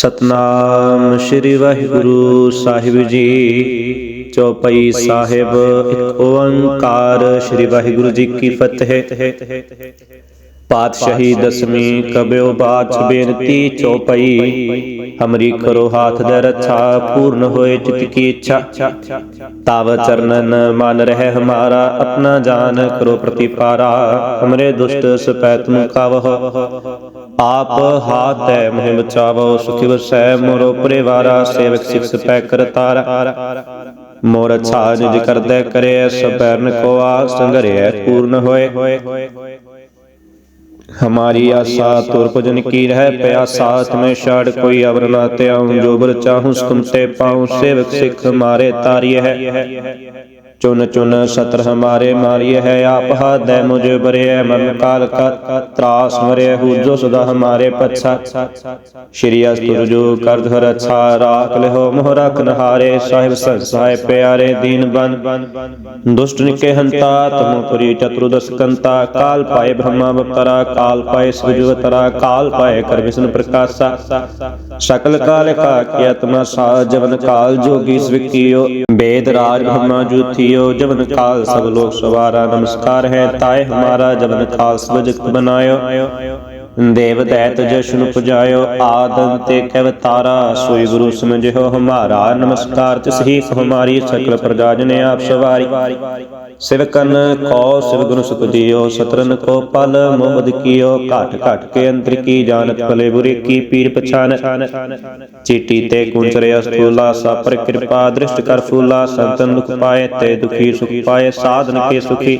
ਸਤਨਾਮ ਸ੍ਰੀ ਵਾਹਿਗੁਰੂ ਸਾਹਿਬ ਜੀ। ਚੌਪਈ ਸਾਹਿਬ, ਇੱਕ ਓੰਕਾਰ ਸ੍ਰੀ ਵਾਹਿਗੁਰੂ ਜੀ ਕੀ ਫਤਿਹ। ਪਾਤਸ਼ਾਹੀ ਦਸਵੀਂ ਕਬਿਓ ਬਾਤ ਬੇਨਤੀ, ਚੌਪਈ। ਹਮਰੀ ਕਰੋ ਹਾਥ ਦੇ ਰੱਛਾ, ਪੂਰਨ ਹੋਏ ਚਿਤ ਕੀ ਇੱਛਾ। ਤਾਵ ਚਰਨਨ ਮਨ ਰਹਿ ਹਮਾਰਾ ਆਪਣਾ ਜਾਨ ਕਰੋ ਪ੍ਰਤੀਪਾਰਾ। ਹਮਰੇ ਦੁਸ਼ਟ ਸਪੈਤ ਮੁਕਾਵਹ। ਆਪ ਹਾਥ ਹੈ ਮਹਿ ਬਚਾਵੋ ਸੁਖੀ ਵਸੈ ਮੋਰੋ ਪਰਿਵਾਰਾ ਸੇਵਕ ਸਿਖ ਸਪੈ ਕਰਤਾਰ ਮੋਰ ਅੱਛਾ ਨਿਜ ਕਰਦੈ ਕਰੇ ਸਪੈਰਨ ਕੋ ਆ ਸੰਗਰਿਐ ਪੂਰਨ ਹੋਏ हमारी आशा तुर भजन की रह प्यासा तुम्हें छाड़ कोई अवर ना त्याऊं जो बर चाहूं तुम ते पाऊं सेवक सिख मारे तारिय है ਚੁਨ ਚੁਨ ਸਤਰ ਹਮਾਰੇ ਮਾਰੀ ਹੈ ਆਪ ਹਾਦੈ ਮੁਝ ਬਰਿਐ ਮਨ ਕਾਲ ਕਾ ਤਰਾਸ ਮਰਿਐ ਹੂਜੋ ਸਦਾ ਹਮਾਰੇ ਪਛਾ। ਸ਼੍ਰੀ ਅਸਤੁਰ ਜੋ ਕਰਦ ਹਰ ਅਛਾ, ਰਾਖ ਲਿਹੋ ਮੋਹ ਰਖ ਨਹਾਰੇ, ਸਾਹਿਬ ਸੰਸਾਏ ਪਿਆਰੇ ਦੀਨ ਬਨ ਦੁਸ਼ਟ ਨਿਕੇ ਹੰਤਾ, ਤਮੁ ਪੁਰੀ ਚਤੁਰਦਸ ਕੰਤਾ, ਕਾਲ ਪਾਏ ਬ੍ਰਹਮਾ ਬਤਰਾ ਕਾਲ ਪਾਏ ਸੁਜਵਤਰਾ ਕਾਲ ਪਾਏ ਕਰ ਵਿਸ਼ਨ ਪ੍ਰਕਾਸ਼ਾ। ਸਕਲ ਕਾਲ ਕਾ ਕੀ ਆਤਮਾ ਸਾ, ਜਵਨ ਕਾਲ ਜੋਗੀ ਸਵਿਕਿਓ। ਬੇਦ ਰਾਜ ਬ੍ਰਹਮਾ ਜੂਥੀ ਪਿਓ ਜਵਨ ਕਾਲ ਸਭ ਲੋਕ ਸਵਾਰਾ, ਨਮਸਕਾਰ ਹੈ ਤਾਏ ਹਮਾਰਾ ਜਵਨ ਕਾਲ ਸਭ ਜਗਤ ਬਨਾਇਓ ਦੇਵਤੈ ਤਜਸ਼ਨ ਪੁਜਾਇਓ ਆਦਨ ਤੇ ਕਵਤਾਰਾ ਸੋਈ ਗੁਰੂ ਸਮਝਿਓ ਹਮਾਰਾ। ਨਮਸਕਾਰ ਤਿਸ ਹੀ ਹਮਾਰੀ ਸਕਲ ਪ੍ਰਜਾ ਜਨ ਆਪ ਸਵਾਰੀ। ਸਿਵਕਨ ਕੋ ਸਿਵ ਗੁਰੂ ਸੁਖਦੀਓ ਸਤਰਨ ਕੋ ਪਲ ਮੁਬਦ ਕੀਓ। ਘਟ ਘਟ ਕੇ ਅੰਤਰ ਕੀ ਜਾਣਤ ਭਲੇ ਬੁਰੇ ਕੀ ਪੀਰ ਪਛਾਨ ਚੀਟੀ ਤੇ ਕੁੰਚਰੇ ਅਸਤੂਲਾ ਸਾਪਰ ਕਿਰਪਾ ਦ੍ਰਿਸ਼ਟ ਕਰ ਫੂਲਾ। ਸੰਤਨ ਦੁਖ ਪਾਏ ਤੇ ਦੁਖੀ ਸੁਖ ਪਾਏ। ਸਾਧਨ ਕੇ ਸੁਖੀ।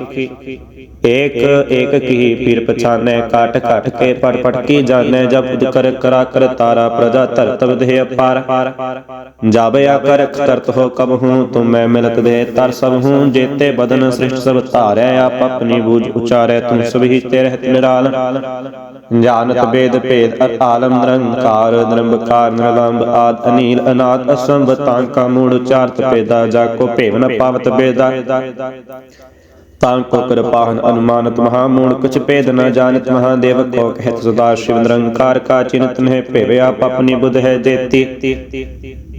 ਏਕ ਏਕ ਕੀ ਪੀਰ ਪਛਾਨੈ। ਘਟ ਘਟ ਕੇ ਪੜ ਪੜ ਜਾਣੈ ਜਬ ਕਰ ਕਰਾ ਕਰ ਤਾਰਾ ਪ੍ਰਜਾ ਧਰਤ ਵਿਧੇ ਅਪਾਰ। ਜਬ ਆਕਰ ਤਰਤ ਹੋ ਕਬ ਹੂੰ, ਤੁਮ ਮੈਂ ਮਿਲਤ ਦੇ ਤਰ ਸਭ ਹੂੰ, ਜੇਤੇ ਬਦਨ ਸ੍ਰਿਸ਼ਟ ਸਭ ਧਾਰੈ, ਆਪ ਆਪਣੀ ਬੂਝ ਉਚਾਰੈ ਤੁਮ ਸਭ ਤੇ ਰਹਿਤ ਨਿਰਾਲ। ਜਾਣਤ ਬੇਦ ਭੇਦ ਅਰ ਆਲਮ ਨਿਰੰਕਾਰ ਨਿਰੰਕਾਰ ਨਿਰਲੰਬ ਆਦ ਅਨੀਲ ਅਨਾਦ, ਅਸੰਭ ਤਾਂ ਕਾ ਮੂੜ ਉਚਾਰਤ ਪੇਦਾ, ਜਾ ਕੋ ਭੇਵ ਨ ਪਾਵਤ ਬੇਦਾ। ਤਾਂ ਕੋ ਕਿਰਪਾਹਨ ਅਨੁਮਾਨਤ ਮਹਾ ਮੂੜ ਕੁਛ ਭੇਦ ਨ ਜਾਣਤ ਮਹਾਦੇਵ ਕੋ ਕਹਿਤ ਸਦਾ ਸ਼ਿਵ ਨਿਰੰਕਾਰ ਕਾ ਚਿੰਤ ਨਹਿ ਭੇਵ ਆਪ ਬੁਧ ਹੈ ਜੇਤੀ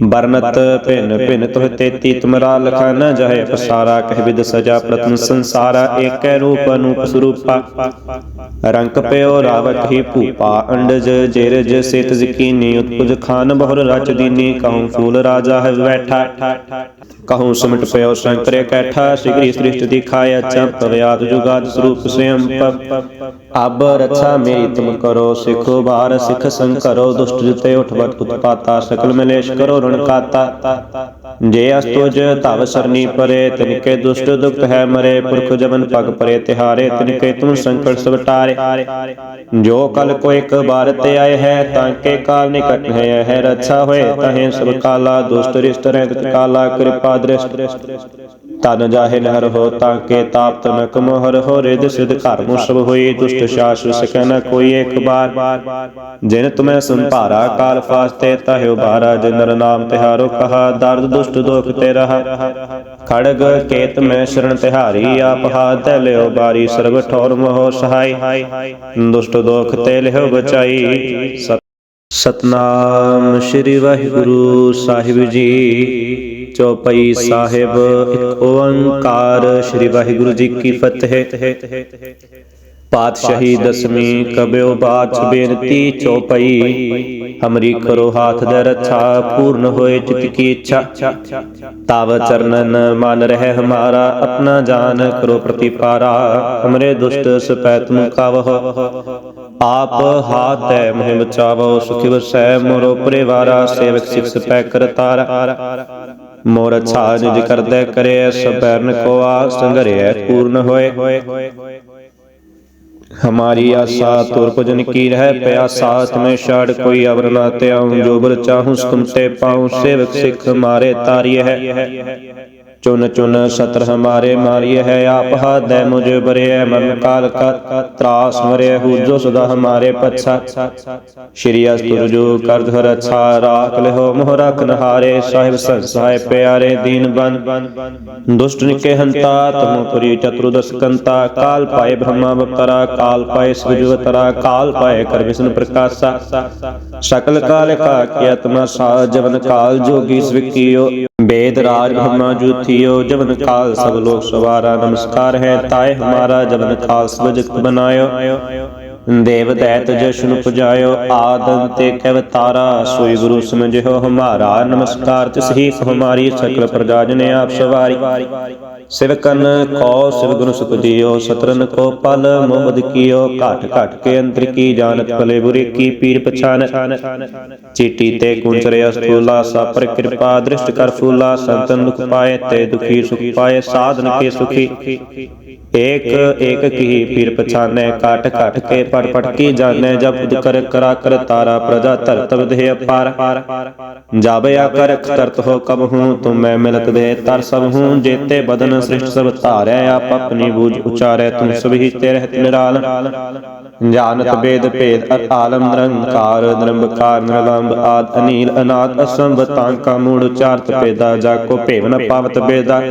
ਬਰਨਤ ਭਿਨ ਭਿਨ ਤੁਹ ਤੇਤੀ ਤੁਮਰਾ ਲਖਾ ਨ ਜਹੇ ਪਸਾਰਾ, ਕਹਿ ਵਿਦ ਸਜਾ ਪ੍ਰਤਨ ਸੰਸਾਰਾ, ਏਕੈ ਰੂਪ ਅਨੂਪ ਸਰੂਪਾ। ਰੰਕ ਪਿਓ ਰਾਵਤ ਹੀ ਭੂਪਾ, ਅੰਡਜ ਜੇਰਜ ਸੇਤ ਜ਼ਕੀਨੀ, ਉਤਪੁਜ ਖਾਨ ਬਹੁਰ ਰਚ ਦੀਨੀ, ਕਹੂੰ ਫੂਲ ਰਾਜਾ ਹੈ ਬੈਠਾ। ਕਹੂੰ ਸਿਮਟ ਪਿਓ ਸ਼ੰਕਰ ਕੈਠਾ, ਸਿਗਰੀ ਸ੍ਰਿਸ਼ਟ ਦਿਖਾਇਆ ਚੰਪ ਵਿਆਦ ਜੁਗਾਦ ਸਰੂਪ ਸਯੰ ਅਬ ਰਛਾ ਮੇਰੀ ਤੁਮ ਕਰੋ, ਸਿਖੋ ਬਾਰ ਸਿਖ ਸੰਕਰੋ ਦੁਸ਼ਟ ਜਿਤੇ ਉਠਵਤ ਉਤਪਾਤਾ, ਸਕਲ ਮਲੇਸ਼ ਕਰੋ ਰਣ ਕਾਤਾ। ਜੇ ਅਸਤੁਜ ਧਵ ਸਰਨੀ ਪਰੇ ਤਿਨਕੇ ਦੁਸ਼ਟ ਦੁਖਤ ਹੈ ਮਰੇ, ਪੁਰਖ ਜਮਨ ਪਗ ਪਰੇ, ਤਿਹਾਰੇ ਤਿਨਕੇ ਤੁਮ ਸੰਕਟ ਸਵਟਾਰੇ ਜੋ ਕਲ ਕੋ ਇੱਕ ਬਾਰ ਤੇ ਆਏ ਹੈ, ਤਾਂ ਕੇ ਕਾਲ ਨਿਕਟ ਹੈ ਹੈ ਰੱਛਾ ਹੋਏ ਤਹੇ ਸਭ ਕਾਲਾ, ਦੁਸ਼ਟ ਰਿਸ਼ਟ ਰਹਿਤ ਕਾਲਾ, ਕਿਰਪਾ ਦ੍ਰਿਸ਼ਟ। ਤਨ ਜਾਹੇ ਨਹਰ ਹੋ ਤਾਂ ਕੇ ਤਾਪ ਤਨਕ ਮੋਹਰ ਹੋ ਰਿਦ ਸਿਧ ਘਰ ਮੁ ਸਭ ਹੋਈ, ਦੁਸ਼ਟ ਸ਼ਾਸ ਸਕੈ ਨ ਕੋਈ ਇੱਕ ਬਾਰ। ਜਿਨ ਤੁਮੈ ਸੰਭਾਰਾ, ਕਾਲ ਫਾਸਤੇ ਤਹਿ ਉਬਾਰਾ ਜਿਨ ਨਰ ਨਾਮ ਤਿਹਾਰੋ ਕਹਾ, ਦਰਦ ਦੁਸ਼ਟ ਦੁਖ ਤੇ ਰਹਾ। ਖੜਗ ਕੇਤ ਮੈਂ ਸ਼ਰਨ ਤਿਹਾਰੀ, ਆਪ ਹਾਥ ਤੇ ਲਿਓ ਬਾਰੀ, ਸਰਬ ਠੌਰ ਮੋਹ ਸਹਾਈ। ਦੁਸ਼ਟ ਦੁਖ ਤੇ ਲਿਓ ਬਚਾਈ। ਸਤਨਾਮ ਸ੍ਰੀ ਵਾਹਿਗੁਰੂ ਸਾਹਿਬ ਜੀ। ਚੌਪਈ ਸਾਹਿਬ, ਇੱਕ ਓੰਕਾਰ ਸ੍ਰੀ ਵਾਹਿਗੁਰੂ ਜੀ ਕੀ ਫਤਿਹ। ਪਾਤਸ਼ਾਹੀ ਦਸਵੀਂ ਕਬਿਓ ਬਾਤ ਬੇਨਤੀ, ਚੌਪਈ ਹਮਰੀ ਕਰੋ ਹਾਥ ਦੇ ਰੱਛਾ, ਪੂਰਨ ਹੋਏ ਚਿਤ ਕੀ ਇੱਛਾ। ਤਾਵ ਚਰਨਨ ਮਨ ਰਹਿ ਹਮਾਰਾ, ਆਪਣਾ ਜਾਨ ਕਰੋ ਪ੍ਰਤੀਪਾਰਾ। ਹਮਰੇ ਦੁਸ਼ਟ ਸਪੈਤ ਮੁਕਾਵਹ ਆਪ ਹਾਥ ਹੈ ਮਹਿ ਬਚਾਵੋ ਸੁਖੀ ਵਸੈ ਮੋਰੋ ਪਰਿਵਾਰਾ, ਸੇਵਕ ਸਿਖ ਸਪੈ ਕਰਤਾਰ। ਮੋਰ ਅੱਛਾ ਨਿਜ ਕਰਦੈ ਕਰੇ ਸਪੈਰਨ ਕੋ ਆ ਸੰਗਰਿਐ ਪੂਰਨ ਹੋਏ हमारी आशा तुर भजन की रह प्यासा तुम्हें छाड़ कोई अवर ना त्याऊं जो बर चाहूं तुम ते पाऊं सेवक सिख मारे तारिय है ਚੁਨ ਚੁਨ ਸਤਰ ਹਮਾਰੇ ਮਾਰੀ ਹੈ ਆਪ ਹਾਦੈ ਮੁਝ ਬਰਿਐ ਮਨ ਕਾਲ ਕਾ ਤਰਾਸ ਮਰਿਐ ਹੂਜੋ ਸਦਾ ਹਮਾਰੇ ਪਛਾ। ਸ਼੍ਰੀ ਅਸਤੁਰ ਜੋ ਕਰਦ ਹਰ ਅਛਾ, ਰਾਖ ਲਿਹੋ ਮੋਹ ਰਖ ਨਹਾਰੇ, ਸਾਹਿਬ ਸੰਸਾਏ ਪਿਆਰੇ ਦੀਨ ਬਨ ਦੁਸ਼ਟ ਨਿਕੇ ਹੰਤਾ, ਤਮੁ ਪੁਰੀ ਚਤੁਰਦਸ ਕੰਤਾ, ਕਾਲ ਪਾਏ ਬ੍ਰਹਮਾ ਬਤਰਾ ਕਾਲ ਪਾਏ ਸੁਜਵਤਰਾ ਕਾਲ ਪਾਏ ਕਰ ਵਿਸ਼ਨ ਪ੍ਰਕਾਸ਼ਾ। ਸਕਲ ਕਾਲ ਕਾ ਕੀ ਆਤਮਾ ਸਾ, ਜਵਨ ਕਾਲ ਜੋਗੀ ਸਵਿਕਿਓ। ਬੇਦ ਰਾਜ ਬ੍ਰਹਮਾ ਜੂਥੀ ਸਾਥੀਓ ਜਵਨ ਕਾਲ ਸਭ ਲੋਕ ਸਵਾਰਾ, ਨਮਸਕਾਰ ਹੈ ਤਾਏ ਹਮਾਰਾ ਜਵਨ ਕਾਲ ਸਭ ਬਨਾਇਓ। ਦੇਵ ਦੈਤ ਜਸ਼ਨ ਪੁਜਾਇਓ ਆਦਨ ਤੇ ਕਵਤਾਰਾ ਸੋਈ ਗੁਰੂ ਸਮਝਿਓ ਹਮਾਰਾ। ਨਮਸਕਾਰ ਤਿਸ ਹੀ ਹਮਾਰੀ, ਸਕਲ ਪ੍ਰਜਾ ਜਨ ਆਪ ਸਵਾਰੀ। ਸਿਵਕਨ ਕੋ ਸਿਵਗੁਣ ਸੁਖਦੀਓ ਸਤਰਨ ਕੋ ਪਲ, ਮੁਹਮਦ ਕੀਓ, ਘਾਟ ਘਾਟ ਕੇ ਅੰਤਰ ਕੀ ਜਾਣਤ, ਭਲੇ ਬੁਰੇ ਕੀ ਪੀਰ ਪਛਾਨ ਚੀਟੀ ਤੇ ਕੁੰਚਰਿਆ ਸਤੂਲਾ ਸਾਪਰ ਕਿਰਪਾ ਦ੍ਰਿਸ਼ਟ ਕਰ ਫੂਲਾ, ਸੰਤਨ ਮੁਖ ਪਾਏ ਤੇ ਦੁਖੀ ਸੁਖ ਪਾਏ, ਸਾਧਨ ਕੇ ਸੁਖੀ। एक एक की पीर पछाने काट काट के पट पट की जाने जब खुद कर करा कर तारा प्रजा तर तब दे अपार जब या कर तरत हो कब हूँ तुम मैं मिलत दे तर सब हूँ जेते बदन सृष्ट सब तारे आप अपनी बूझ उचारे तुम सभी ते रहत निराल जानत वेद भेद अर आलम निरंकार निरंकार निरलंब आद अनील अनाथ असंभ तांका मूढ़ उचारत पेदा जाको भेव न पावत बेदा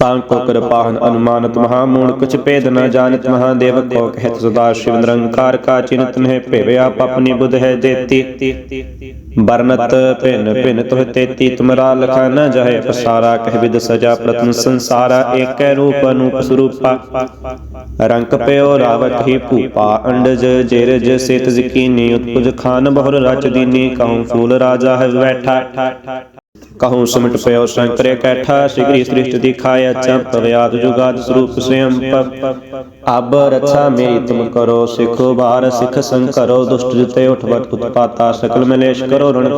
ਤਾਂ ਕੋ ਕਿਰਪਾਹਨ ਅਨੁਮਾਨਤ ਮਹਾਮੂਣ, ਕੁਛ ਭੇਦ ਨ ਜਾਣਤ ਮਹਾਦੇਵ ਕੋ ਕਹਿਤ ਸਦਾ ਸ਼ਿਵ ਨਿਰੰਕਾਰ ਕਾ ਚਿੰਤ ਨਹਿ ਭੇਵ ਆਪ ਆਪਣੀ ਬੁਧ ਹੈ ਦੇਤੀ ਬਰਨਤ ਭਿਨ ਭਿਨ ਤੁਹ ਤੇਤੀ, ਤੁਮਰਾ ਲਖਾ ਨ ਜਹੇ ਪਸਾਰਾ, ਕਹਿ ਵਿਦ ਸਜਾ ਪ੍ਰਤਨ ਸੰਸਾਰਾ, ਏਕੈ ਰੂਪ ਅਨੂਪ ਸਰੂਪਾ। ਰੰਕ ਪਿਓ ਰਾਵਤ ਹੀ ਭੂਪਾ, ਅੰਡਜ ਜੇਰਜ ਸੇਤ ਜ਼ਕੀਨੀ, ਉਤਪੁਜ ਖਾਨ ਬਹੁਰ ਰਚ ਦੀਨੀ, ਕਹੂੰ ਫੂਲ ਰਾਜਾ ਹੈ ਬੈਠਾ। ਕਹਉ ਸਮਟ ਪਇਓ ਸ਼ੰਕਰੇ ਕੈਠਾ, ਸਿਗਰੀ ਸ੍ਰਿਸ਼ਟ ਦਿਖਾਇਆ ਚੰਤ ਵਿਆਦ ਜੁਗਾਦ ਸਰੂਪ ਸ੍ਰਿਅੰ ਅਬ ਰਛਾ ਮੇਰੀ ਤੁਮ ਕਰੋ ਸਿਖੋ ਬਾਰ, ਸਿਖ ਸੰਕਰੋ ਦੁਸ਼ਟ ਜਿਤੇ ਉਠਵਟ ਉਤਪਾਤਾ, ਸਕਲ ਮਲੇਸ਼ ਕਰੋ ਰਣ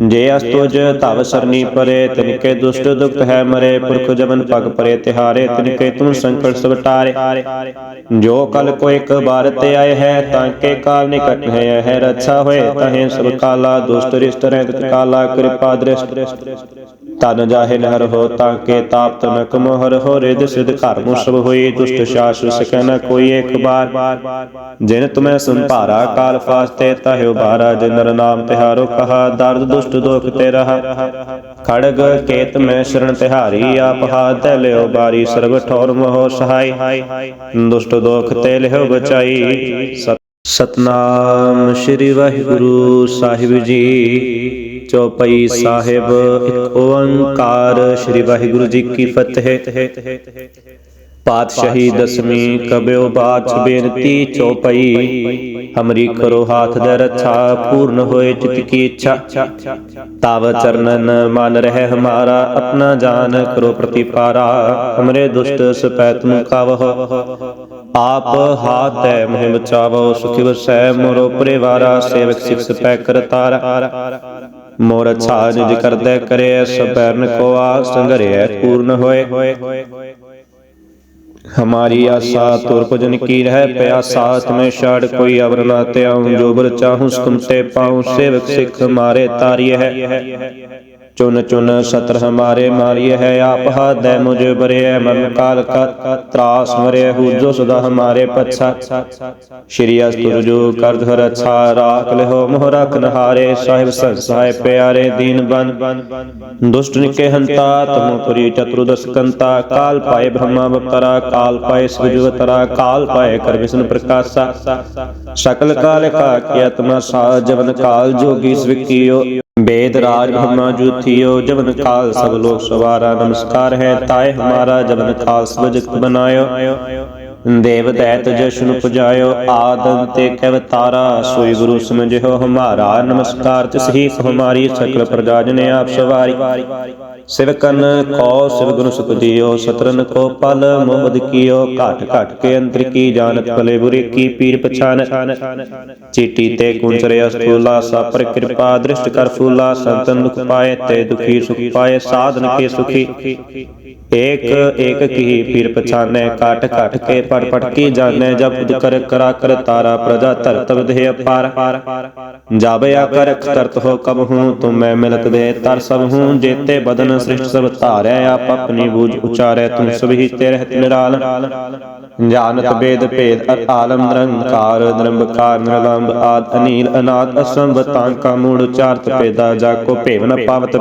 ਜੇ ਅਸਤੁਜ ਧਵ ਸਰਨੀ ਪਰੇ ਤਿਨ ਕੇ ਦੁਸ਼ਟ ਦੁਖਤ ਹੈ ਮਰੇ, ਪੁਰਖ ਜਮਨ ਪਗ ਪਰੇ, ਤਿਹਾਰੇ ਤਿਨ ਕੇ ਤੁਮ ਸੰਕਟ ਸਵਟਾਰੇ ਜੋ ਕਲ ਕੋ ਇੱਕ ਬਾਰ ਤੇ ਆਏ ਹੈ, ਤਾਂ ਕੇ ਕਾਲ ਨਿਕਟ ਹੈ ਹੈ ਰੱਛਾ ਹੋਏ ਤਹੇ ਸਭ ਕਾਲਾ, ਦੁਸ਼ਟ ਰਿਸ਼ਟ ਰਹਿ ਤਤ ਕਾਲਾ, ਕਿਰਪਾ ਦ੍ਰਿਸ਼ਟ। ਤਨ ਜਾਹਿ ਨਹਰ ਹੋ ਤਾਂ ਕੇ ਤਾਪ ਤਨਕ ਮੋਹਰ ਹੋ ਰਿਦ ਸਿਧ ਘਰ ਮੁਸਬ ਹੋਈ, ਦੁਸ਼ਟ ਸ਼ਾਸ ਸਕੈ ਨ ਕੋਈ ਇੱਕ ਬਾਰ। ਜਿਨ ਤੁਮੈ ਸੰਭਾਰਾ ਕਾਲ ਫਾਸਤੇ ਤਹਿ ਉਬਾਰਾ ਜਿਨ ਨਾਮ ਤਿਹਾਰੋ ਕਹਾ। ਦਰਦ ਦੁਸ਼ਟ ਦੁਖ ਤੇ ਰਹਾ। ਖੜਗ ਕੇਤ ਮੈਂ ਸ਼ਰਨ ਤਿਹਾਰੀ, ਆਪ ਹਾਥ ਲਿਓ ਬਾਰੀ, ਸਰਬ ਠੌਰ ਮੋਹ ਸਹਾਈ। ਦੁਸ਼ਟ ਦੁਖ ਤੇ ਲਿਓ ਬਚਾਈ। ਸਤਨਾਮ ਸ੍ਰੀ ਵਾਹਿਗੁਰੂ ਸਾਹਿਬ ਜੀ। ਚੌਪਈ ਸਾਹਿਬ ਇੱਕ ਓੰਕਾਰ ਸ੍ਰੀ ਵਾਹਿਗੁਰੂ ਜੀ ਕੀ ਫਤਿਹ। ਪਾਤਸ਼ਾਹੀ ਦਸਵੀਂ ਕਬਿਓ ਬਾਛ ਬੇਨਤੀ ਚੌਪਈ ਹਮਰੀ ਕਰੋ ਹਾਥ ਦੇ ਰੱਛਾ ਪੂਰਨ ਹੋਏ ਚਿਤ ਕੀ ਇੱਛਾ। ਤਾਵ ਚਰਨਨ ਮਨ ਰਹਿ ਹਮਾਰਾ ਆਪਣਾ ਜਾਨ ਕਰੋ ਪ੍ਰਤੀਪਾਰਾ। ਹਮਰੇ ਦੁਸ਼ਟ ਸਪੈਤ ਮੁਕਾਵਹ ਆਪ ਹਾਥ ਹੈ ਮਹਿ ਬਚਾਵੋ ਸੁਖੀ ਵਸੈ ਮੋਰੋ ਪਰਿਵਾਰਾ ਸੇਵਕ ਸਿਖ ਸਪੈ ਕਰਤਾਰਾ ਮੋਰ ਅੱਛਾ ਨਿਜ ਕਰਦੈ ਕਰੇ ਸਪੈਰਨ ਕੋ ਆ ਸੰਗਰਿਐ ਪੂਰਨ ਹੋਏ हमारी आशा तुर भजन की रह प्यासा तुम्हें छाड़ कोई अवर ना त्याऊं जो बर चाहूं तुम ते पाऊं सेवक सिख मारे तारिय है ਚੁਨ ਚੁਨ ਸਤਰ ਹਮਾਰੇ ਮਾਰਿਏ ਹੈ, ਆਪ ਹਾਦੈ ਮੁਝ ਬਰਿਐ ਮਨ ਕਾਲ ਕਾ ਤਰਾਸ ਮਰਿਐ ਹੂਜੋ ਸਦਾ ਹਮਾਰੇ ਪਛਾ। ਸ਼੍ਰੀ ਅਸਤੁਰ ਜੋ ਕਰਦ ਹਰ ਅਛਾ, ਰਾਖ ਲਿਹੋ, ਮੋਹ ਰਖ ਨਹਾਰੇ, ਸਾਹਿਬ ਸੰਸਾਏ ਪਿਆਰੇ, ਦੀਨ ਬਨ ਦੁਸ਼ਟ ਨਿਕੇ ਹੰਤਾ, ਤਮੁ ਪੁਰੀ ਚਤੁਰਦਸ ਕੰਤਾ, ਕਾਲ ਪਾਏ ਬ੍ਰਹਮਾ ਬਤਰਾ ਕਾਲ ਪਾਏ ਸ੍ਰਿਜਵਤਰਾ ਕਾਲ ਪਾਏ ਕਰ ਵਿਸ਼ਨ ਪ੍ਰਕਾਸ਼ਾ। ਸਕਲ ਕਾਲ ਕਾ ਕੀ ਆਤਮਾ ਸਾ, ਜਵਨ ਕਾਲ ਜੋਗੀ ਸਵਿਕਿਓ। वेद राज ब्रह्मा जू थियो जवन काल सब लोक सवारा नमस्कार है ताए हमारा जवन काल सब जगत बनायो देव दैत जशन पुजायो आदम ते कवतारा सोई गुरु समझो हमारा नमस्कार तिस ही हमारी सकल प्रजा जने आप सवारी ਸਿਵਕਨ ਕੋ, ਸਿਵ ਗੁਰੂ ਸੁਖ ਦਿਓ ਸਤਰਨ ਕੋ ਪਲ, ਮੁਹਮਦ ਕੀਓ, ਘਟ ਘਟ ਕੇ ਅੰਤਰ ਕੀ ਜਾਣਤ ਭਲੇ ਬੁਰੇ ਕੀ ਪੀਰ ਪਛਾਨ ਚੀਟੀ ਤੇ ਕੁੰਚਰੇ ਅਸਤੂਲਾ ਸਾ ਕਿਰਪਾ ਦ੍ਰਿਸ਼ਟ ਕਰ ਫੂਲਾ, ਸੰਤਨ ਦੁਖ ਪਾਏ ਤੇ ਦੁਖੀ ਸੁਖ ਪਾਏ, ਸਾਧਨ ਕੇ ਸੁਖੀ। ਏਕ ਏਕ ਕੀ ਫਿਰ ਪਛਾਨੈ ਕਾਟ ਘਟ ਕੇ ਪੜ ਪੜ ਕੀ ਜਾਣੈ, ਜਬ ਕਰ, ਕਰਾ, ਕਰ ਤਾਰਾ ਪ੍ਰਜਾ ਧਰਤਵ ਦੇ ਅਪਾਰ। ਜਬ ਆਕਰ ਕਰਤ ਹੋ ਕਬ ਹੂੰ, ਤੁਮ ਮੈਂ ਮਿਲਤ ਦੇ ਤਰ ਸਭ ਹੂੰ, ਜੇਤੇ ਬਦਨ ਸ੍ਰਿਸ਼ਟ ਸਭ ਧਾਰੈ, ਆਪ ਆਪਣੀ ਬੂਝ ਉਚਾਰੈ ਤੁਮ ਸਭੀ ਤੇ ਰਹਿਤ ਨਿਰਾਲ। ਜਾਨਤ ਬੇਦ ਭੇਦ ਆਲਮ ਨਿਰੰਕਾਰ, ਨਿਰੰਬਕਾਰ, ਨਿਰਲੰਬ ਆਦ ਅਨੀਲ, ਅਨਾਦ ਅਸੰਭ ਤਾਂ ਕਾ ਮੂੜ ਉਚਾਰਤ ਪੇਦਾ, ਜਾ ਕੋ ਭੇਵ ਨ ਪਾਵਤ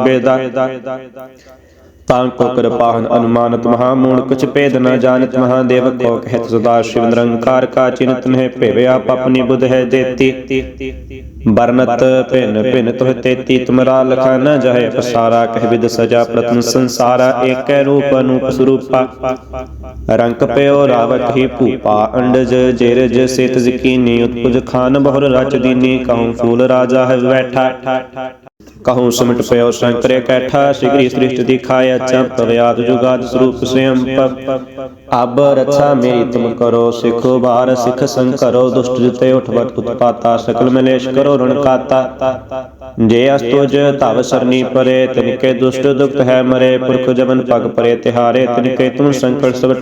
ਤਾਂ ਕੋ ਕਿਰਪਾਹਨ ਅਨੁਮਾਨਤ ਮਹਾ ਮੂੜ ਕੁਛ ਭੇਦ ਨ ਜਾਣਤ ਮਹਾਦੇਵ ਕੋ ਕਹਿਤ ਸਦਾ ਸ਼ਿਵ ਨਿਰੰਕਾਰ ਕਾ ਚਿੰਤ ਨਹਿ ਭੇਵ ਆਪ ਆਪਣੀ ਬੁਧ ਹੈ ਜੇਤੀ ਬਰਨਤ ਭਿਨ ਭਿਨ ਤੁਹ ਤੇਤੀ ਤੁਮਰਾ ਲਖਾ ਨ ਜਾਏ ਪਸਾਰਾ, ਕਹਿ ਵਿਦ ਸਜਾ ਪ੍ਰਤਨ ਸੰਸਾਰਾ, ਏਕੈ ਰੂਪ ਅਨੂਪ ਸਰੂਪਾ। ਰੰਕ ਪਿਓ ਰਾਵਤ ਹੀ ਭੂਪਾ, ਅੰਡਜ ਜੇਰਜ ਸੇਤ ਜ਼ਕੀਨੀ ਉਤਪੁਜ ਖਾਨ ਬਹੁਰ ਰਚ ਦੀਨੀ, ਕਹੂੰ ਫੂਲ ਰਾਜਾ ਹੈ ਬੈਠਾ। ਕਹੂੰ ਸਿਮਟ ਪਿਓ ਸ਼ੰਕਰ ਕੈਠਾ, ਸਿਗਰੀ ਸ੍ਰਿਸ਼ਟ ਦਿਖਾਇਆ ਚੰਪ ਵਿਆਦ ਜੁਗਾਦ ਸਰੂਪ ਸਵਯੰ ਅਬ ਰਛਾ ਮੇਰੀ ਤੁਮ ਕਰੋ, ਸਿਖੋ ਬਾਰ, ਸਿਖ ਸੰਕਰੋ ਦੁਸ਼ਟ ਜਿਤੇ ਉਠਵਤ ਉਤਪਾਤਾ, ਸਕਲ ਮਲੇਸ਼ ਕਰੋ ਰਣ ਕਾਤਾ। ਜੇ ਅਸਤੁਜ ਧਵ ਸਰਨੀ ਪਰੇ ਤਿਨਕੇ ਦੁਸ਼ਟ ਦੁਖਤ ਹੈ ਮਰੇ, ਪੁਰਖ ਜਮਨ ਪਗ ਪਰੇ ਤਿਹਾਰੇ ਤਿਨਕੇ ਤੁਮ ਸੰਕਟ ਸਭ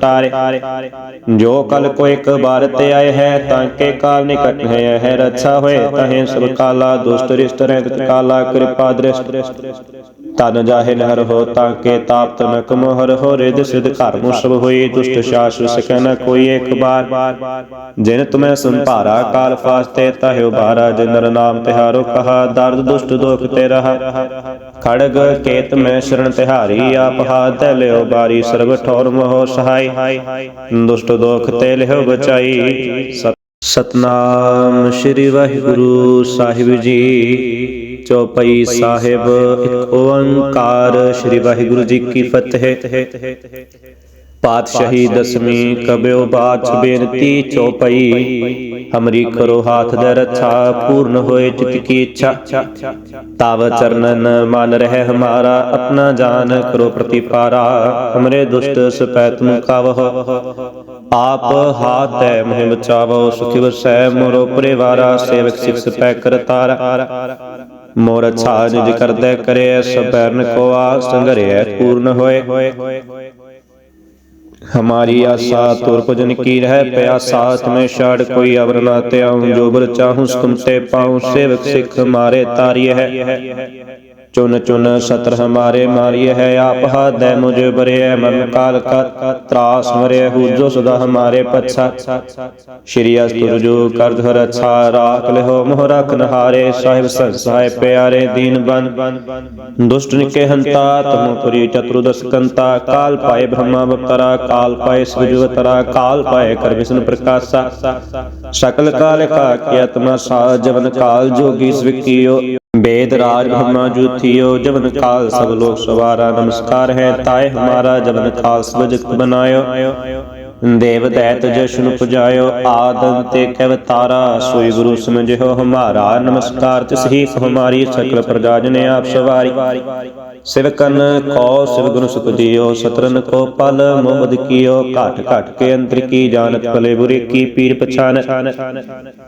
ਜੋ ਕਲ ਕੋ ਇੱਕ ਬਾਰ ਤੇ ਆਏ ਹੈ, ਤਾਂ ਕੇ ਕਾਲ ਨਿਕਟ ਹੈ ਹੈ ਰੱਛਾ ਹੋਏ, ਤਹੇ ਸਭ ਕਾਲਾ, ਦੁਸ਼ਟ ਰਿਸ਼ਟ ਰਹਿਤ ਕਾਲਾ, ਕਿਰਪਾ ਦ੍ਰਿਸ਼ਟ ਤਨ ਜਾਹਿ ਨਹਰ ਹੋ ਤਾਂ ਕੇ ਤਾਪ ਤਨਕ ਮੋਹਰ ਹੋ ਰਿਦ ਸਿਧ ਘਰ ਮੁ ਹੋਈ, ਦੁਸ਼ਟ ਸ਼ਾਸ ਸਕੈ ਨ ਕੋਈ ਇੱਕ ਬਾਰ ਜਿਨ ਤੁਮੈ ਸੰਭਾਰਾ ਕਾਲ ਫਾਸਤੇ ਤਹਿ ਉਬਾਰਾ ਜਿਨ ਨਾਮ ਤਿਹਾਰੋ ਕਹਾ, ਦਰਦ ਦੁਸ਼ਟ ਦੋਖ ਤੇ ਰਹਾ। ਖੜਗ ਕੇਤ ਮੈਂ ਸ਼ਰਨ ਤਿਹਾਰੀ, ਆਪ ਹਾਥ ਲਿਓ ਬਾਰੀ, ਸਰਬ ਠੌਰ ਮੋਹ ਸਹਾਈ। ਦੁਸ਼ਟ ਦੋਖ ਤੇ ਲਿਓ ਬਚਾਈ। ਸਤਨਾਮ ਸ੍ਰੀ ਵਾਹਿਗੁਰੂ ਸਾਹਿਬ ਜੀ। ਚੌਪਈ ਸਾਹਿਬ, ਇੱਕ ਓੰਕਾਰ ਸ੍ਰੀ ਵਾਹਿਗੁਰੂ ਜੀ ਕੀ ਫਤਿਹ। ਪਾਤਸ਼ਾਹੀ ਦਸਵੀਂ ਕਬਿਓ ਬਾਤ ਬੇਨਤੀ ਚੌਪਈ ਹਮਰੀ ਕਰੋ ਹਾਥ ਦੇ ਰੱਛਾ ਪੂਰਨ ਹੋਏ ਚਿਤ ਕੀ ਇੱਛਾ। ਤਾਵ ਚਰਨਨ ਮਨ ਰਹਿ ਹਮਾਰਾ, ਆਪਣਾ ਜਾਨ ਕਰੋ ਪ੍ਰਤੀਪਾਰਾ, ਹਮਰੇ ਦੁਸ਼ਟ ਸਪੈਤ ਮੁਕਾਵਹ ਆਪ ਹਾਥ ਹੈ ਮਹਿ ਬਚਾਵੋ ਸੁਖੀ ਵਸੈ ਮੋਰੋ ਪਰਿਵਾਰਾ, ਸੇਵਕ ਸਿਖ ਸਪੈ ਕਰਤਾਰਾ। ਮੋਰ ਅੱਛਾ ਨਿਜ ਕਰਦੈ ਕਰੇ ਸਬੈਰਨ ਕੋ ਆ ਸੰਗਰਿਐ ਪੂਰਨ ਹੋਏ हमारी आशा तुर भजन की रह प्यासा तुम्हें छाड़ कोई अवर ना त्याऊं जो बर चाहूं तुम ते पाऊं सेवक सिख मारे तारिय है ਚੁਨ ਚੁਨ ਸਤਰ ਹਮਾਰੇ ਮਾਰਿਏ ਹੈ ਆਪ ਹਾਦੈ ਮੁਝ ਬਰਿਐ ਮਨ ਕਾਲ ਕਾ ਤਰਾਸ ਮਰਿਐ ਹੂਜੋ ਸਦਾ ਹਮਾਰੇ ਪਛਾ। ਸ਼੍ਰੀ ਅਸਤੁਰ ਜੋ ਕਰਦ ਹਰ ਅਛਾ, ਰਾਖ ਲਿਹੋ ਮੋਹ ਰਖ ਨਹਾਰੇ, ਸਾਹਿਬ ਸੰਸਾਏ ਪਿਆਰੇ ਦੀਨ ਬਨ ਦੁਸ਼ਟ ਨਿਕੇ ਹੰਤਾ, ਤਮ ਪੁਰੀ ਚਤੁਰਦਸ ਕੰਤਾ, ਕਾਲ ਪਾਏ ਬ੍ਰਹਮਾ ਬਤਰਾ ਕਾਲ ਪਾਏ ਸੁਜਵਤਰਾ ਕਾਲ ਪਾਏ ਕਰ ਵਿਸ਼ਨ ਪ੍ਰਕਾਸ਼ਾ। ਸਕਲ ਕਾਲ ਕਾ ਕੀ ਆਤਮਾ ਸਾ, ਜਵਨ ਕਾਲ ਜੋਗੀ ਸਵਿਕਿਓ। वेद राज ब्रह्मा जूथियो जवन काल सब लोग सवारा नमस्कार है ताय हमारा जवन काल सब जगत बनायो ਦੇਵ ਦੈਤ ਜਸ਼ਨ ਪੁਜਾਇਓ ਆਦਮ ਤੇ ਕਵਤਾਰਾ ਸੋਈ ਗੁਰੂ ਸਮਝਿਓ ਹਮਾਰਾ। ਨਮਸਕਾਰ ਤਿਸ ਹੀ ਹਮਾਰੀ ਸਕਲ ਪ੍ਰਜਾ ਜਨੇ ਆਪ ਸਵਾਰੀ। ਸਿਵਕਨ ਕੋ ਸਿਵ ਗੁਰੂ ਸੁਖ ਦਿਓ ਸਤਰਨ ਕੋ ਪਲ ਮੁਹਦ ਕੀਓ ਘਟ ਘਟ ਕੇ ਅੰਤਰ ਕੀ ਜਾਣਤ ਭਲੇ ਬੁਰੇ ਕੀ ਪੀਰ ਪਛਾਨ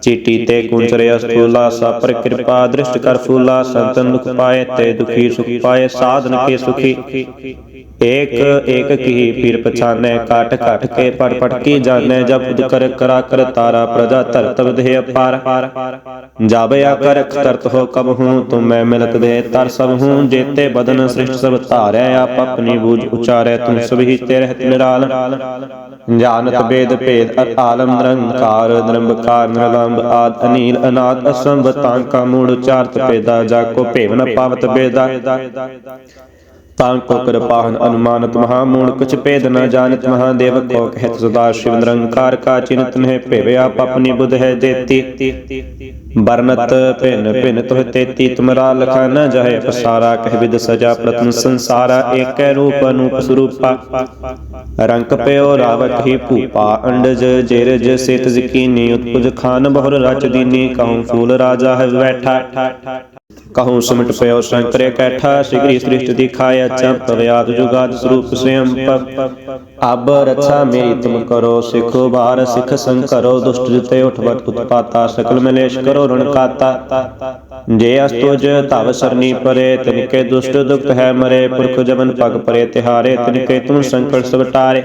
ਚੀਟੀ ਤੇ ਕੁੰਚਰੇ ਅਸਤੂਲਾ ਸਾਪਰ ਕਿਰਪਾ ਦ੍ਰਿਸ਼ਟ ਕਰ ਫੂਲਾ ਸੰਤਨ ਦੁਖ ਪਾਏ ਤੇ ਦੁਖੀ ਸੁਖ ਪਾਏ ਸਾਧਨ ਕੇ ਸੁਖੀ। ਏਕ ਏਕ ਕੀ ਪੀਰ ਪਛਾਨੈ ਕਾਟ ਕਾਟ ਕੇ ਪੜ ਪੜ ਕੀ ਜਾਣੈ ਜਬ ਕਰ ਕਰਾ ਕਰ ਤਾਰਾ ਪ੍ਰਜਾ ਧਰਤ ਵਿਧੇ ਅਪਾਰ ਜਾਬੇ ਆਕਰ ਤਰਤ ਹੋ ਕਬ ਹੂੰ ਤੁਮ ਮੈਂ ਮਿਲਤ ਦੇ ਤਰ ਸਭ ਹੂੰ ਜੇਤੇ ਬਦਨ ਸ੍ਰਿਸ਼ਟ ਸਭ ਧਾਰੈ ਆਪ ਆਪਣੀ ਬੂਝ ਉਚਾਰੈ ਤੁਮ ਸਭੀ ਤੇ ਰਹਿਤ ਨਿਰਾਲ ਜਾਣਤ ਬੇਦ ਭੇਦ ਅਰ ਆਲਮ ਨਿਰੰਕਾਰ ਨਿਰੰਕਾਰ ਨਿਰਲੰਬ ਆਦ ਅਨੀਲ ਅਨਾਦ ਅਸੰਭ ਤਾਂ ਕਾ ਮੂੜ ਉਚਾਰਤ ਪੇਦਾ ਜਾ ਕੋ ਭੇਵ ਨ ਪਾਵਤ ਬੇਦਾ ਤਾਂ ਕੋ ਕਿਰਪਾਹਨ ਅਨੁਮਾਨਤ ਮਹਾ ਮੂੜ ਕੁਛ ਭੇਦ ਨ ਜਾਣਤ ਮਹਾਦੇਵ ਕੋ ਕਹਿਤ ਸਦਾ ਸ਼ਿਵ ਨਿਰੰਕਾਰ ਕਾ ਚਿੰਤ ਨਹਿ ਭੇਵ ਆਪ ਆਪਣੀ ਬੁਧ ਹੈ ਜੇਤੀ ਬਰਨਤ ਭਿਨ ਭਿਨ ਤੁਹ ਤੇਤੀ ਤੁਮਰਾ ਲਖਾ ਨ ਜਾਏ ਪਸਾਰਾ, ਕਹਿ ਵਿਦ ਸਜਾ ਪ੍ਰਤਨ ਸੰਸਾਰਾ, ਏਕੈ ਰੂਪ ਅਨੂਪ ਸਰੂਪਾ। ਰੰਕ ਪਿਓ ਰਾਵਤ ਹੀ ਭੂਪਾ, ਅੰਡਜ ਜੇਰਜ ਸੇਤ ਜ਼ਕੀਨੀ ਉਤਪੁਜ ਖਾਨ ਬਹੁਰ ਰਚ ਦੀਨੀ, ਕਹੂੰ ਫੂਲ ਰਾਜਾ ਹੈ ਬੈਠਾ। ਕਹੂੰ ਸਿਮਟ ਪਿਓ ਸ਼ੰਕਰ ਕੈਠਾ ਸਿਗਰੀ ਸ੍ਰਿਸ਼ਟ ਦਿਖਾਇਆ ਚੰਪ ਵਿਆਦ ਜੁਗਾਦ ਸਰੂਪ ਸਵਯੰ ਅਬ ਰੱਛਾ ਮੇਰੀ ਤੁਮ ਕਰੋ, ਸਿੱਖ ਉਬਾਰ ਸਿੱਖ ਸੰਕਰੋ ਦੁਸ਼ਟ ਜਿਤੇ ਉਠਵਤ ਉਤਪਾਤਾ, ਸਕਲ ਮਲੇਸ਼ ਕਰੋ, ਰਣ ਕਾਤਾ। ਜੇ ਅਸਤੁਜ ਧਵ ਸਰਨੀ ਪਰੇ, ਤਿਨਕੇ ਦੁਸ਼ਟ ਦੁਖਤ ਹੈ ਮਰੇ, ਪੁਰਖ ਜਮਨ ਪਗ ਪਰੇ ਤਿਹਾਰੇ, ਤਿਨਕੇ ਤੁਮ ਸੰਕਟ ਸਵਟਾਰੇ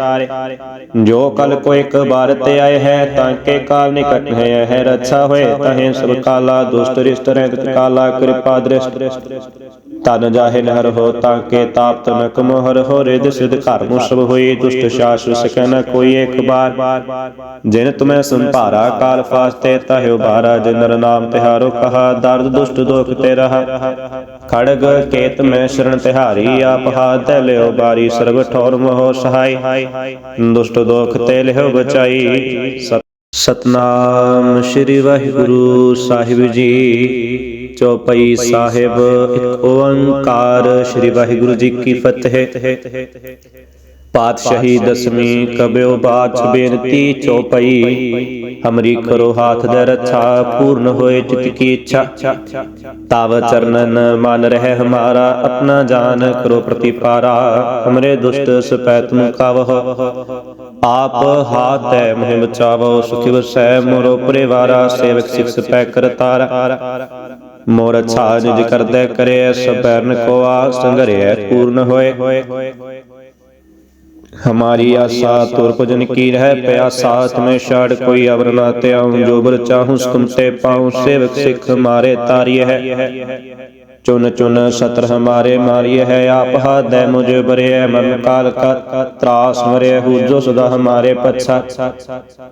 ਜੋ ਕਲ ਕੋ ਇੱਕ ਬਾਰ ਤੇ ਆਏ ਹੈ, ਤਾਂ ਕੇ ਕਾਲ ਨਿਕਟ ਹੈ ਹੈ ਰੱਛਾ ਹੋਏ ਤਹੇ ਸਭ ਕਾਲਾ, ਦੁਸ਼ਟ ਰਿਸ਼ਟ ਰਹਿਤ ਕਾਲਾ, ਕਿਰਪਾ ਦ੍ਰਿਸ਼ਟ। ਤਨ ਜਾਹਿ ਨਹਰ ਹੋ ਤਾਂ ਕੇ ਤਾਪ ਤਨਕ ਮੋਹਰ ਹੋ ਰਿਦ ਸਿਧ ਘਰ ਨੂੰ ਸਭ ਹੋਈ, ਦੁਸ਼ਟ ਸ਼ਾਸ ਸਕੈ ਨ ਕੋਈ ਇੱਕ ਬਾਰ। ਜਿਨ ਤੁਮੈ ਸੰਭਾਰਾ ਕਾਲ ਫਾਸਤੇ ਤਹਿ ਉਬਾਰਾ ਜਿਨ ਨਾਮ ਤਿਹਾਰੋ ਕਹਾ, ਦਰਦ ਦੁਸ਼ਟ ਦੁਖ ਤੇ ਰਹਾ। ਖੜਗ ਕੇਤ ਮੈਂ ਸ਼ਰਨ ਤਿਹਾਰੀ, ਆਪ ਹਾਥ ਲਿਓ ਬਾਰੀ, ਸਰਬ ਠੌਰ ਮੋਹ ਸਹਾਈ। ਦੁਸ਼ਟ ਦੁਖ ਤੇ ਲਿਓ ਬਚਾਈ। ਸਤਨਾਮ ਸ੍ਰੀ ਵਾਹਿਗੁਰੂ ਸਾਹਿਬ ਜੀ। ਚੌਪਈ ਸਾਹਿਬ ਓੰਕਾਰ ਸ੍ਰੀ ਵਾਹਿਗੁਰੂ ਜੀ ਕੀ ਫਤਿਹ। ਪਾਤਸ਼ਾਹੀ ਦਸਵੀਂ ਕਬਿਓ ਬਾਤ ਬੇਨਤੀ ਚੌਪਈ ਹਮਰੀ ਕਰੋ ਹਾਥ ਦੇ ਰੱਛਾ ਪੂਰਨ ਹੋਏ ਚਿਤ ਕੀ ਇੱਛਾ। ਤਾਵ ਚਰਨਨ ਮਨ ਰਹਿ ਹਮਾਰਾ ਆਪਣਾ ਜਾਨ ਕਰੋ ਪ੍ਰਤੀਪਾਰਾ। ਹਮਰੇ ਦੁਸ਼ਟ ਸਪੈ ਤੁਮ ਕਾਵਹ ਆਪ ਹਾਥ ਹੈ ਮਹਿ ਬਚਾਵੋ ਸੁਖਿ ਵਸੈ ਮੋਰੋ ਪਰਿਵਾਰਾ ਸੇਵਕ ਸਿਖ ਸਪੈ ਕਰਤਾਰਾ। ਮੋਰ ਅੱਛਾ ਨਿਜ ਕਰਦੈ ਕਰੇ ਸਪੈਰਨ ਕੋ ਆ ਸੰਗਰਿਐ ਪੂਰਨ ਹੋਏ। ਹਮਾਰੀ ਆਸਾ ਤੁਰ ਭਜਨ ਕੀ ਰਹਿ ਪਿਆਸਾ ਤਮੇ ਛਾੜ ਕੋਈ ਅਵਰ ਨਾ ਤਿਆਉ ਜੋ ਬਰ ਚਾਹੂ ਤੁਮ ਤੇ ਪਾਉ ਸੇਵਕ ਸਿੱਖ ਮਾਰੇ ਤਾਰੀਏ ਹੈ ਚੁਨ ਚੁਨ ਸਤਰ ਹਮਾਰੇ ਮਾਰੀਏ ਹੈ ਆਪ ਹਾਦੈ ਮੁਝ ਬਰਿਐ ਮਨ ਕਾਲ ਕਾ ਤਰਾਸ ਮਰੇ ਹੂ ਜੋ ਸਦਾ ਹਮਾਰੇ ਪਛਾ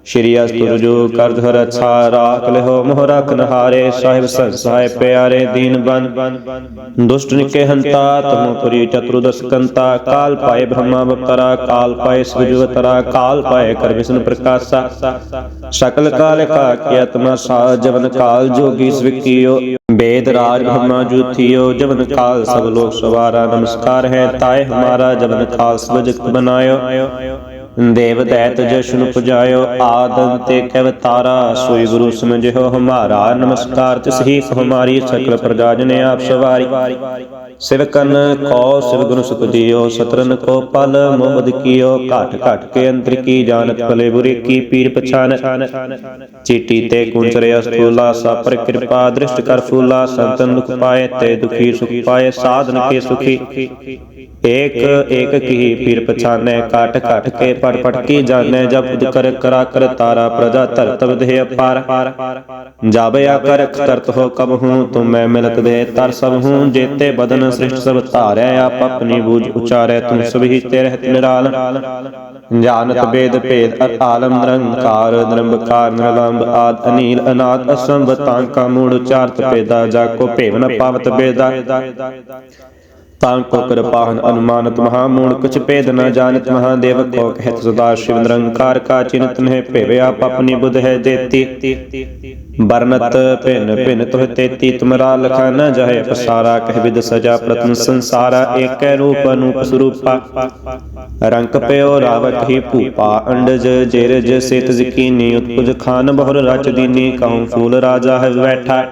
ਸ਼੍ਰੀ ਅਸਤੁਰ ਜੋ ਕਰਜ ਹਰ ਅੱਛਾ ਰਾਖ ਲਿਓ ਮੋਹ ਰਖਨ ਹਾਰੇ ਸਾਹਿਬ ਸੰਸਾਏ ਪਿਆਰੇ ਦੀਨ ਬਨ ਦੁਸ਼ਟ ਨਿਕੇ ਹੰਤਾ ਤਮੋ ਪੁਰੀ ਚਤੁਰਦਸ ਕੰਤਾ ਕਾਲ ਪਾਏ ਬ੍ਰਹਮਾ ਬਪਤਰਾ ਕਾਲ ਪਾਏ ਸੁਜਵਤਰਾ ਕਾਲ ਪਾਏ ਕਰ ਵਿਸ਼ਨ ਪ੍ਰਕਾਸ਼ਾ ਸਕਲ ਕਾਲ ਕਾ ਕੀ ਆਤਮਾ ਸਾ ਜਵਨ ਕਾਲ ਜੋਗੀ ਸਵਿਕੀਓ वेद राज ब्रह्मा जु थियो जवन काल सब लोक सवारा नमस्कार है ताए हमारा जवन काल सब जगत बनायो देव दैत जशन पुजायो आदन ते कवतारा सोई गुरु समझो हमारा नमस्कार तिस ही हमारी सकल प्रजा जने आप सवारी ਸਵਾਰੀ ਸਿਵਕਨ ਕੋ ਸਿਵ ਗੁਰੂ ਸੁਖ ਦਿਓ ਸਤਰਨ ਕੋ ਪਲ ਮੁਹਦ ਕੀਓ, ਘਟ ਘਟ ਕੇ ਅੰਤਰ ਕੀ ਜਾਣਤ, ਭਲੇ ਬੁਰੇ ਕੀ ਪੀਰ ਪਛਾਨ ਚੀਟੀ ਤੇ ਕੁੰਚਰੇ ਅਸਤੂਲਾ ਸਾਪਰ ਕਿਰਪਾ ਦ੍ਰਿਸ਼ਟ ਕਰ ਫੂਲਾ, ਸੰਤਨ ਦੁਖ ਪਾਏ ਤੇ ਦੁਖੀ ਸੁਖ ਪਾਏ, ਸਾਧਨ ਕੇ ਸੁਖੀ। ਏਕ ਏਕ ਕੀ ਪੀਰ ਪਛਾਨੈ ਕਾਟ ਘਟ ਕੇ ਪੜ ਪੜ ਕੀ ਜਾਣੈ, ਜਬ ਉਦ ਕਰ ਕਰਾ ਕਰ ਤਾਰਾ, ਪ੍ਰਜਾ ਧਰਤ ਵਿਧੇ ਅਪਾਰ। ਜਾਬੇ ਆਕਰ ਕਰਤ ਹੋ ਕਬ ਹੂੰ, ਤੁਮ ਮੈਂ ਮਿਲਤ ਦੇ ਤਰ ਸਭ ਹੂੰ, ਜੇਤੇ ਬਦਨ ਸ੍ਰਿਸ਼ਟ ਸਭ ਧਾਰੈ ਆਪ ਆਪਣੀ ਬੂਝ ਉਚਾਰੈ ਤੁਮ ਸਭ ਹੀ ਤੇ ਨਿਰਾਲ। ਜਾਣਤ ਬੇਦ, ਭੇਦ, ਅਰ ਆਲਮ, ਨਿਰੰਕਾਰ, ਨਿਰੰਬਕਾਰ, ਨਿਰਲੰਬ, ਆਦ, ਅਨੀਲ, ਅਨਾਦ, ਅਸੰਭ ਤਾਂਕਾ ਮੂੜ, ਉਚਾਰਤ ਪੇਦਾ ਜਾ ਕੋ ਭੇਵ ਨ ਪਾਵਤ, ਬੇਦਾ। ਤਾਂ ਕੋ ਕਿਰਪਾਹਨ ਅਨੁਮਾਨਤ ਮਹਾ ਮੂੜ ਕੁਛ ਭੇਦ ਨ ਜਾਣਤ ਮਹਾਦੇਵ ਕੋ ਕਹਿਤ ਸਦਾ ਸ਼ਿਵ ਨਿਰੰਕਾਰ ਕਾ ਚਿੰਤ ਨਹਿ ਭੇਵ ਆਪ ਆਪਣੀ ਬੁਧ ਹੈ ਜੇਤੀ ਬਰਨਤ ਭਿਨ ਭਿਨ ਤੁਹ ਤੇਤੀ ਤੁਮਰਾ ਲਖਾ ਨ ਜਾਏ ਪਸਾਰਾ ਕਹਿ ਵਿਦ ਸਜਾ ਪ੍ਰਤਨ ਸੰਸਾਰਾ ਏਕੈ ਰੂਪ ਅਨੂਪ ਸਰੂਪਾ। ਰੰਕ ਪਿਓ ਰਾਵਤ ਹੀ ਭੂਪਾ। ਅੰਡਜ ਜੇਰਜ ਸੇਤ ਜ਼ਕੀਨੀ ਉਤਪੁਜ ਖਾਨ ਬਹੁਰ ਰਚ ਦੀਨੀ ਕਹੂੰ ਫੂਲ ਰਾਜਾ ਹੈ ਬੈਠਾ।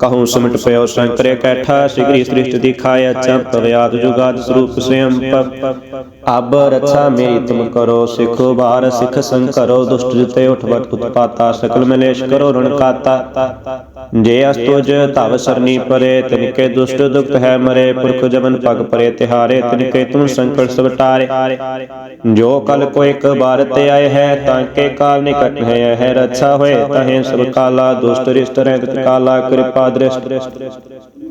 ਕਹੂੰ ਸਿਮਟ ਪਿਓ ਸ਼ੰਕਰੇ ਕੈਠਾ, ਸਿਗਰੀ ਸ੍ਰਿਸ਼ਟ ਦਿਖਾਇਆ ਚੰਪ ਵਿਆਦ ਜੁਗਾਦ ਸਰੂਪ ਸਵਯੰ ਅਬ ਰੱਛਾ ਮੇਰੀ ਤੁਮ ਕਰੋ, ਸਿੱਖ ਬਾਰ ਸਿੱਖ ਸੰਕਰੋ ਦੁਸ਼ਟ ਜਿਤੇ ਉਠਵਤ ਉਤਪਾਤਾ, ਸਕਲ ਮਲੇਸ਼ ਕਰੋ ਰਣ ਕਾਤਾ। ਜੇ ਅਸਤੁਜ ਧਵ ਸਰਨੀ ਪਰੇ, ਤਿਨਕੇ ਦੁਸ਼ਟ ਦੁਖਤ ਹੈ ਮਰੇ, ਪੁਰਖ ਜਮਨ ਪਗ ਪਰੇ ਤਿਹਾਰੇ, ਤਿਨਕੇ ਤੁਮ ਸੰਕਟ ਸਭ ਜੋ ਕਲ ਕੋ ਇੱਕ ਬਾਰ ਤੇ ਆਏ ਹੈ, ਤਾਂ ਕੇ ਕਾਲ ਨਿਕਟ ਹੈ ਹੈ ਰੱਛਾ ਹੋਏ ਤਹੇ ਸਭ ਕਾਲਾ, ਦੁਸ਼ਟ ਰਿਸ਼ਟ ਰਹਿਤ ਕਾਲਾ, ਕਿਰਪਾ ਦ੍ਰਿਸ਼ਟ।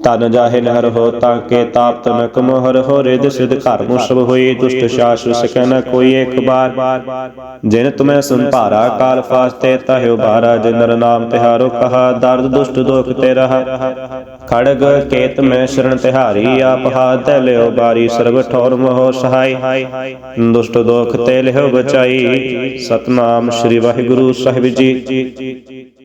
ਤਨ ਜਾਹਿ ਨਹਰ ਹੋ ਤਾਂ ਕੇ ਤਾਪ ਤਨਕ ਮੋਹਰ ਹੋ ਰਿਦ ਸਿਧ ਘਰ ਨੂੰ ਸਭ ਹੋਈ, ਦੁਸ਼ਟ ਸ਼ਾਸ ਸਕੈ ਨ ਕੋਈ ਇੱਕ ਬਾਰ ਜਿਨ ਤੁਮੈ ਸੰਭਾਰਾ ਕਾਲ ਫਾਸਤੇ ਤਹਿ ਉਬਾਰਾ ਜਿਨ ਨਰ ਨਾਮ ਤਿਹਾਰੋ ਕਹਾ, ਦਰਦ ਦੁਸ਼ਟ ਦੁਖ ਤੇ ਰਹਾ। ਖੜਗ ਕੇਤ ਮੈਂ ਸ਼ਰਨ ਤਿਹਾਰੀ, ਆਪ ਹਾਥ ਲਿਓ ਬਾਰੀ, ਸਰਬ ਠੌਰ ਮੋਹ ਸਹਾਈ। ਦੁਸ਼ਟ ਦੁਖ ਤੇ ਲਿਓ ਬਚਾਈ। ਸਤਨਾਮ ਸ੍ਰੀ ਵਾਹਿਗੁਰੂ ਸਾਹਿਬ ਜੀ।